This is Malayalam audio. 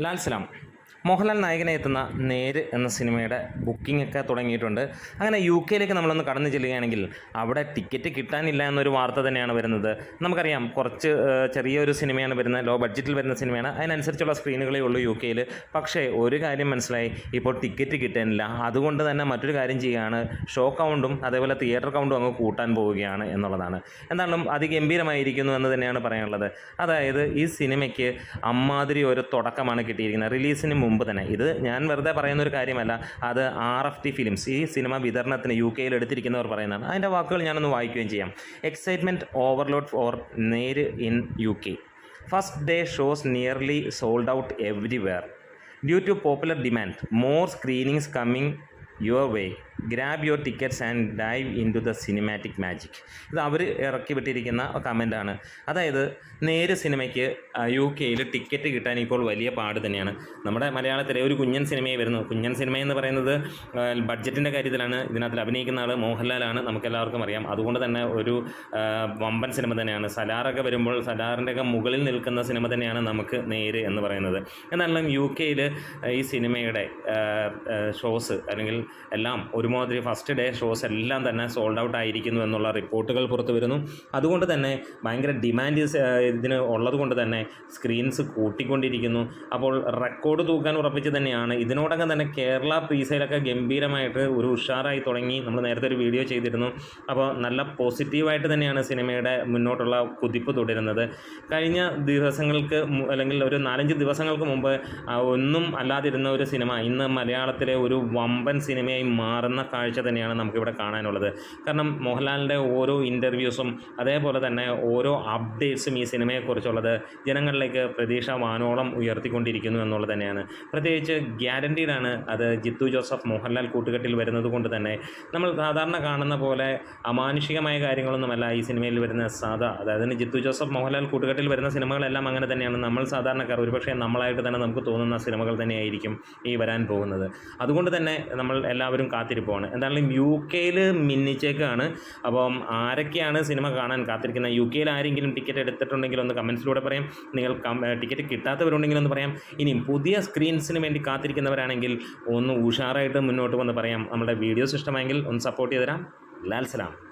ലാൽ സലാം മോഹൻലാൽ നായകനെ എത്തുന്ന നേര് എന്ന സിനിമയുടെ ബുക്കിംഗ് ഒക്കെ തുടങ്ങിയിട്ടുണ്ട്. അങ്ങനെ യു കെയിലേക്ക് നമ്മളൊന്ന് കടന്നു ചെല്ലുകയാണെങ്കിൽ അവിടെ ടിക്കറ്റ് കിട്ടാനില്ല എന്നൊരു വാർത്ത തന്നെയാണ് വരുന്നത്. നമുക്കറിയാം കുറച്ച് ചെറിയൊരു സിനിമയാണ് വരുന്നത് ലോ ബഡ്ജറ്റിൽ വരുന്ന സിനിമയാണ്. അതിനനുസരിച്ചുള്ള സ്ക്രീനുകളേ ഉള്ളൂ യു കെയിൽ പക്ഷേ ഒരു കാര്യം മനസ്സിലായി ഇപ്പോൾ ടിക്കറ്റ് കിട്ടാനില്ല. അതുകൊണ്ട് തന്നെ മറ്റൊരു കാര്യം ചെയ്യുകയാണ്. ഷോ കൗണ്ടും അതേപോലെ തിയേറ്റർ കൗണ്ടും അങ്ങ് കൂട്ടാൻ പോവുകയാണ് എന്നുള്ളതാണ്. എന്തായാലും അതിഗംഭീരമായിരിക്കുന്നു എന്ന് തന്നെയാണ് പറയാനുള്ളത്. അതായത് ഈ സിനിമയ്ക്ക് അമ്മാതിരി ഒരു തുടക്കമാണ് കിട്ടിയിരിക്കുന്നത്. റിലീസിന് മുമ്പ് തന്നെ. ഇത് ഞാൻ വെറുതെ പറയുന്ന ഒരു കാര്യമല്ല. അത് ആർ എഫ് ടി ഫിലിംസ് ഈ സിനിമ വിതരണത്തിന് യു കെയിൽ എടുത്തിരിക്കുന്നവർ പറയുന്നതാണ്. അതിന്റെ വാക്കുകൾ ഞാനൊന്ന് വായിക്കുകയും ചെയ്യാം. Excitement overload for Neru in U K first day shows nearly sold out everywhere due to popular demand more screenings coming your way grab your tickets and dive in to the cinematic magic ഇത് അവർ ഇറക്കി വിട്ടിരിക്കുന്ന കമന്റാണ് അതായത് നേര് സിനിമയ്ക്ക് യു കെയിൽ ടിക്കറ്റ് കിട്ടാൻ ഇപ്പോൾ വലിയ പാട് തന്നെയാണ്. നമ്മുടെ മലയാളത്തിലെ ഒരു കുഞ്ഞൻ സിനിമയെ വരുന്നു. കുഞ്ഞൻ സിനിമ എന്ന് പറയുന്നത് ബഡ്ജറ്റിന്റെ കാര്യത്തിലാണ്. ഇതിനകത്ത് അഭിനയിക്കുന്ന ആൾ മോഹൻലാലാണ്. നമുക്കെല്ലാവർക്കും അറിയാം. അതുകൊണ്ട് തന്നെ ഒരു വമ്പൻ സിനിമ തന്നെയാണ്. സലാറൊക്കെ വരുമ്പോൾ സലാറിന്റെയൊക്കെ മുകളിൽ നിൽക്കുന്ന സിനിമ തന്നെയാണ് നമുക്ക് നേര് എന്ന് പറയുന്നത്. എന്നാലും യു കെയിൽ ഈ സിനിമയുടെ ഷോസ് അല്ലെങ്കിൽ എല്ലാം ഒരുമാതിരി ഫസ്റ്റ് ഡേ ഷോസ് എല്ലാം തന്നെ സോൾഡ് ഔട്ട് ആയിരിക്കുന്നു എന്നുള്ള റിപ്പോർട്ടുകൾ പുറത്തു വരുന്നു. അതുകൊണ്ട് തന്നെ ഭയങ്കര ഡിമാൻഡ് ഇതിന് ഉള്ളതുകൊണ്ട് തന്നെ സ്ക്രീൻസ് കൂട്ടിക്കൊണ്ടിരിക്കുന്നു. അപ്പോൾ റെക്കോർഡ് തൂക്കാൻ ഉറപ്പിച്ച് തന്നെയാണ്. ഇതിനോടകം തന്നെ കേരള പ്രീസയിലൊക്കെ ഗംഭീരമായിട്ട് ഒരു ഉഷാറായി തുടങ്ങി. നമ്മൾ നേരത്തെ ഒരു വീഡിയോ ചെയ്തിരുന്നു. അപ്പോൾ നല്ല പോസിറ്റീവായിട്ട് തന്നെയാണ് സിനിമയുടെ മുന്നോട്ടുള്ള കുതിപ്പ് തുടരുന്നത്. കഴിഞ്ഞ ദിവസങ്ങൾക്ക് അല്ലെങ്കിൽ ഒരു നാലഞ്ച് ദിവസങ്ങൾക്ക് മുമ്പ് ഒന്നും അല്ലാതിരുന്ന ഒരു സിനിമ ഇന്ന് മലയാളത്തിലെ ഒരു വമ്പൻ സിനിമയായി മാറുന്ന കാഴ്ച തന്നെയാണ് നമുക്കിവിടെ കാണാനുള്ളത്. കാരണം മോഹൻലാലിന്റെ ഓരോ ഇന്റർവ്യൂസും അതേപോലെ തന്നെ ഓരോ അപ്ഡേറ്റ്സും ഈ സിനിമയെക്കുറിച്ചുള്ളത് ജനങ്ങളിലേക്ക് പ്രതീക്ഷ വാനോളം ഉയർത്തിക്കൊണ്ടിരിക്കുന്നു എന്നുള്ളത് തന്നെയാണ്. പ്രത്യേകിച്ച് ഗ്യാരണ്ടീഡാണ് അത് ജിത്തു ജോസഫ് മോഹൻലാൽ കൂട്ടുകെട്ടിൽ വരുന്നത് കൊണ്ട് തന്നെ. നമ്മൾ സാധാരണ കാണുന്ന പോലെ അമാനുഷികമായ കാര്യങ്ങളൊന്നുമല്ല ഈ സിനിമയിൽ വരുന്ന സാധാ അതായത് ജിത്തു ജോസഫ് മോഹൻലാൽ കൂട്ടുകെട്ടിൽ വരുന്ന സിനിമകളെല്ലാം അങ്ങനെ തന്നെയാണ്. നമ്മൾ സാധാരണക്കാർ ഒരുപക്ഷെ നമ്മളായിട്ട് തന്നെ നമുക്ക് തോന്നുന്ന സിനിമകൾ തന്നെയായിരിക്കും ഈ വരാൻ പോകുന്നത്. അതുകൊണ്ട് തന്നെ നമ്മൾ എല്ലാവരും കാത്തിരിപ്പുമാണ് എന്തായാലും യു കെയിൽ മിന്നിച്ചേക്കാണ്. അപ്പം ആരൊക്കെയാണ് സിനിമ കാണാൻ കാത്തിരിക്കുന്നത്? യു കെയിൽ ആരെങ്കിലും ടിക്കറ്റ് എടുത്തിട്ടുണ്ടെങ്കിൽ ഒന്ന് കമൻസിലൂടെ പറയാം. നിങ്ങൾ ടിക്കറ്റ് കിട്ടാത്തവരുണ്ടെങ്കിൽ ഒന്ന് പറയാം. ഇനിയും പുതിയ സ്ക്രീൻസിന് വേണ്ടി കാത്തിരിക്കുന്നവരാണെങ്കിൽ ഒന്ന് ഉഷാറായിട്ട് മുന്നോട്ട് വന്ന് പറയാം. നമ്മുടെ വീഡിയോസ് ഇഷ്ടമായെങ്കിൽ ഒന്ന് സപ്പോർട്ട് ചെയ്ത് തരാം ലാൽ സലാം.